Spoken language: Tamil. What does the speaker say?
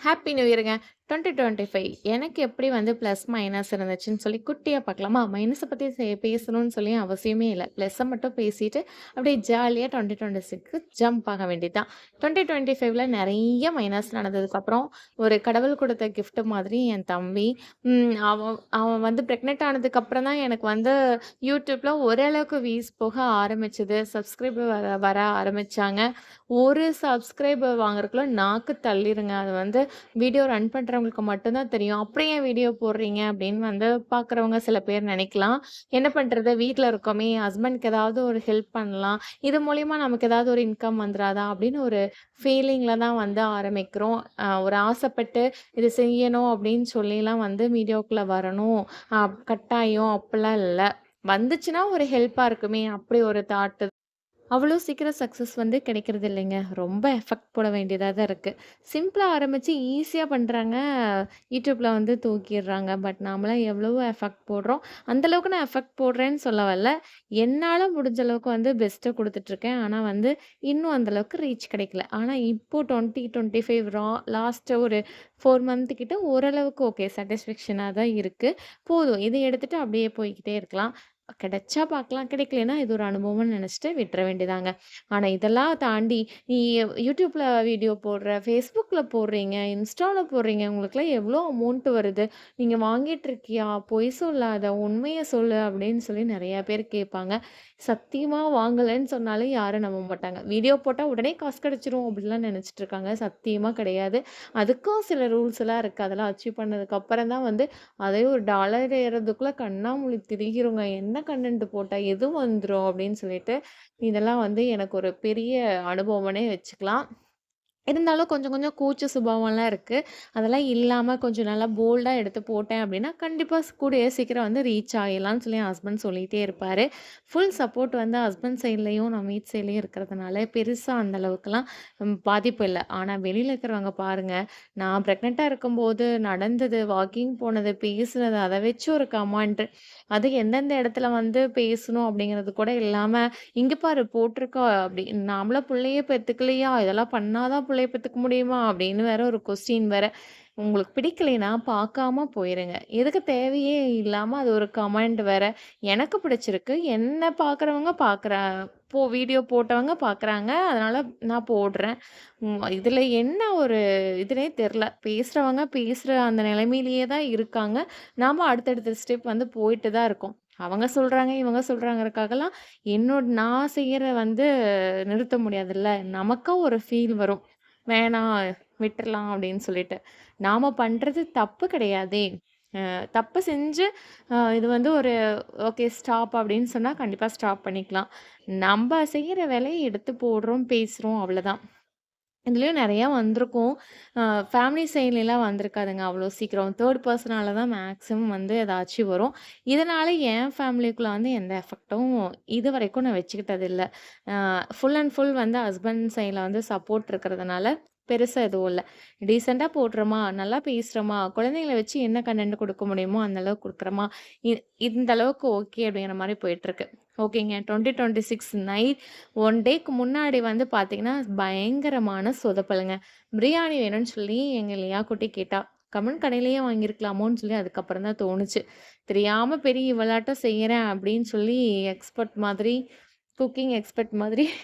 Happy new இயருங்க. 2025 எனக்கு எப்படி வந்து ப்ளஸ் மைனஸ் இருந்துச்சுன்னு சொல்லி குட்டியாக பார்க்கலாமா? மைனஸை பற்றி சே பேசணும்னு சொல்லி அவசியமே இல்லை ப்ளஸ்ஸை மட்டும் பேசிட்டு, அப்படியே ஜாலியாக டுவெண்ட்டி டுவெண்ட்டி சிக்ஸ்க்கு ஜம்ப் ஆக வேண்டியது தான். 2025ல நெறைய மைனஸ் நடந்ததுக்கப்புறம், ஒரு கடவுள் கொடுத்த கிஃப்ட் மாதிரி என் தம்பி, அவன் அவன் வந்து ப்ரெக்னென்ட் ஆனதுக்கப்புறம் தான் எனக்கு வந்து யூடியூப்பில் ஓரளவுக்கு வீஸ் போக ஆரம்பிச்சது. சப்ஸ்கிரைபர் வர வர ஆரம்பித்தாங்க ஒரு சப்ஸ்கிரைபர் வாங்குறதுக்குள்ள நாக்கு தள்ளிடுங்க அது வந்து வீடியோ ரன் பண்றவங்களுக்கு மட்டும் தான் தெரியும். "அப்புறம் ஏன் வீடியோ போடுறீங்க?" அப்படின்னு வந்து பார்க்குறவங்க சில பேர் நினைக்கலாம் என்ன பண்றது? வீட்டில் இருக்கோமே, ஹஸ்பண்ட்க்கு ஏதாவது ஒரு ஹெல்ப் பண்ணலாம். இது மூலியமா நமக்கு ஏதாவது ஒரு இன்கம் வந்துராதா? அப்படின்னு ஒரு ஃபீலிங்கில் தான் வந்து ஆரம்பிக்கிறோம். ஒரு ஆசைப்பட்டு இது செய்யணும் அப்படின்னு சொல்லிலாம் வந்து வீடியோக்குள்ள வரணும், கட்டாயம் அப்படிலாம் இல்ல. வந்துச்சுன்னா ஒரு ஹெல்ப்பா இருக்குமே, அப்படி ஒரு தாட்டு. அவ்வளோ சீக்கிரம் சக்ஸஸ் வந்து கிடைக்கிறது இல்லைங்க. ரொம்ப எஃபெக்ட் போட வேண்டியதாக தான் இருக்குது சிம்பிளாக ஆரம்பித்து ஈஸியாக பண்ணுறாங்க யூடியூப்பில் வந்து தூக்கிடுறாங்க பட் நாமலாம் எவ்வளவோ எஃபெக்ட் போடுறோம். அந்தளவுக்கு நான் எஃபெக்ட் போடுறேன்னு சொல்ல வரல. என்னால் முடிஞ்ச அளவுக்கு வந்து பெஸ்ட்டை கொடுத்துட்ருக்கேன் ஆனால் வந்து இன்னும் அந்தளவுக்கு ரீச் கிடைக்கல. ஆனா இப்போ 2025 ரா லாஸ்ட்டு ஒரு ஃபோர் மந்த்துக்கிட்ட ஓரளவுக்கு ஓகே சாட்டிஸ்ஃபேக்ஷனாக தான் இருக்குது போதும். இதை எடுத்துகிட்டு அப்படியே போய்கிட்டே இருக்கலாம். கிடைச்சா பார்க்கலாம், கிடைக்கலனா இது ஒரு அனுபவம்னு நினச்சிட்டு விட்டுற வேண்டியதாங்க. ஆனால் இதெல்லாம் தாண்டி, நீ யூடியூப்பில் வீடியோ போடுற, ஃபேஸ்புக்கில் போடுறீங்க, இன்ஸ்டாவில் போடுறீங்க, உங்களுக்குலாம் எவ்வளோ அமௌண்ட் வருது? நீங்கள் வாங்கிட்டு இருக்கியா? பொய் சொல்லாத, உண்மையை சொல்லு அப்படின்னு சொல்லி நிறையா பேர் கேட்பாங்க. சத்தியமாக வாங்கலைன்னு சொன்னாலே யாரும் நம்ப மாட்டாங்க. வீடியோ போட்டால் உடனே காசு கிடச்சிரும் அப்படிலாம் நினச்சிட்டு இருக்காங்க. சத்தியமாக கிடையாது. அதுக்கும் சில ரூல்ஸ் எல்லாம் இருக்குது அதெல்லாம் அச்சீவ் பண்ணதுக்கப்புறம் தான் வந்து அதே ஒரு டாலர் ஏறதுக்குள்ளே கண்ணாமூழி திரிகிறவங்க என்ன கணக்கண்டென்ட்டு போட்டால் எது வந்துடும் அப்படின்னு சொல்லிட்டு, இதெல்லாம் வந்து எனக்கு ஒரு பெரிய அனுபவம்னே வச்சுக்கலாம். இருந்தாலும் கொஞ்சம் கொஞ்சம் கூச்ச சுபாவம்லாம் இருக்குது அதெல்லாம் இல்லாமல் கொஞ்சம் நல்லா போல்டாக எடுத்து போட்டேன் அப்படின்னா, கண்டிப்பாக கூடிய சீக்கிரம் வந்து ரீச் ஆகிடலாம்னு சொல்லி என் ஹஸ்பண்ட் சொல்லிகிட்டே இருப்பார். ஃபுல் சப்போர்ட் வந்து ஹஸ்பண்ட் சைட்லேயும் நான் வீட் சைட்லேயும் இருக்கிறதுனால, பெருசாக அந்த அளவுக்குலாம் பாதிப்பு இல்லை. ஆனால் வெளியில் இருக்கிறவங்க பாருங்கள் நான் ப்ரெக்னெண்ட்டாக இருக்கும்போது நடந்தது, வாக்கிங் போனது, பேசுனது, அதை வச்சு ஒரு கமெண்ட். அது எந்தெந்த இடத்துல வந்து பேசணும் அப்படிங்கிறது கூட இல்லாமல் இங்கே பாரு போட்டிருக்கா" அப்படி. நாமளாக பிள்ளையே பெற்றுக்கலையா இதெல்லாம் பண்ணாதான் தான் முடியுமா?" அப்படின்னு வேற ஒரு கொஸ்டின் வேற. உங்களுக்கு பிடிக்கலைன்னா பார்க்காம போயிருங்க. எதுக்கு தேவையே இல்லாமல் அது ஒரு கமெண்ட் வேற. எனக்கு பிடிச்சிருக்கு. என்ன பார்க்குறவங்க பார்க்குறா போ வீடியோ போட்டவங்க பார்க்குறாங்க. அதனால் நான் போடுறேன். இதில் என்ன ஒரு இதுனே தெரில பேசுகிறவங்க பேசுகிற அந்த நிலைமையிலேயே தான் இருக்காங்க. நாம் அடுத்தடுத்த ஸ்டெப் வந்து போயிட்டு தான் இருக்கோம். அவங்க சொல்கிறாங்க இவங்க சொல்கிறாங்கறக்காகலாம் என்னோட நான் செய்கிற வந்து நிறுத்த முடியாதுல்ல. நமக்கும் ஒரு ஃபீல் வரும். வேணாம் விட்டுறலாம் அப்படின்னு சொல்லிட்டு. நாம் பண்ணுறது தப்பு கிடையாதே. தப்பு செஞ்சு இது வந்து ஒரு ஓகே ஸ்டாப் அப்படின்னு சொன்னால் கண்டிப்பாக ஸ்டாப் பண்ணிக்கலாம். நம்ம செய்கிற வேலையை எடுத்து போடுறோம், பேசுகிறோம் அவ்வளோதான். இதுலேயும் நிறையா வந்திருக்கும். ஃபேமிலி சைட்லலாம் வந்திருக்காதுங்க அவ்வளோ சீக்கிரம். தேர்ட் பர்சனால தான் மேக்ஸிமம் வந்து ஏதாச்சும் வரும். இதனால் என் ஃபேமிலிக்குள்ளே வந்து எந்த எஃபெக்ட்டும் இதுவரைக்கும் நான் வச்சுக்கிட்டதில்லை ஃபுல் அண்ட் ஃபுல் வந்து ஹஸ்பண்ட் சைடில் வந்து சப்போர்ட் இருக்கிறதுனால, பெருசாக எதுவும் இல்லை டீசெண்டாக போடுறோமா, நல்லா பேசுகிறோமா குழந்தைங்கள வச்சு என்ன கண்டென்ட் கொடுக்க முடியுமோ அந்த அளவுக்கு இ இந்த அளவுக்கு ஓகே அப்படிங்கிற மாதிரி போயிட்டுருக்கு. ஓகேங்க 2026 நைட் ஒன் டேக்கு முன்னாடி வந்து பார்த்தீங்கன்னா, பயங்கரமான சொதப்பலுங்க. பிரியாணி வேணும்னு சொல்லி எங்கள் லியா குட்டி கேட்டா. கம்மன் கடையிலேயே வாங்கியிருக்கலாமோன்னு சொல்லி அதுக்கப்புறம் தான் தோணுச்சு. தெரியாமல் பெரிய இவளாட்டம் செய்கிறேன் அப்படின்னு சொல்லி எக்ஸ்பர்ட் மாதிரி, குக்கிங் எக்ஸ்பர்ட் மாதிரி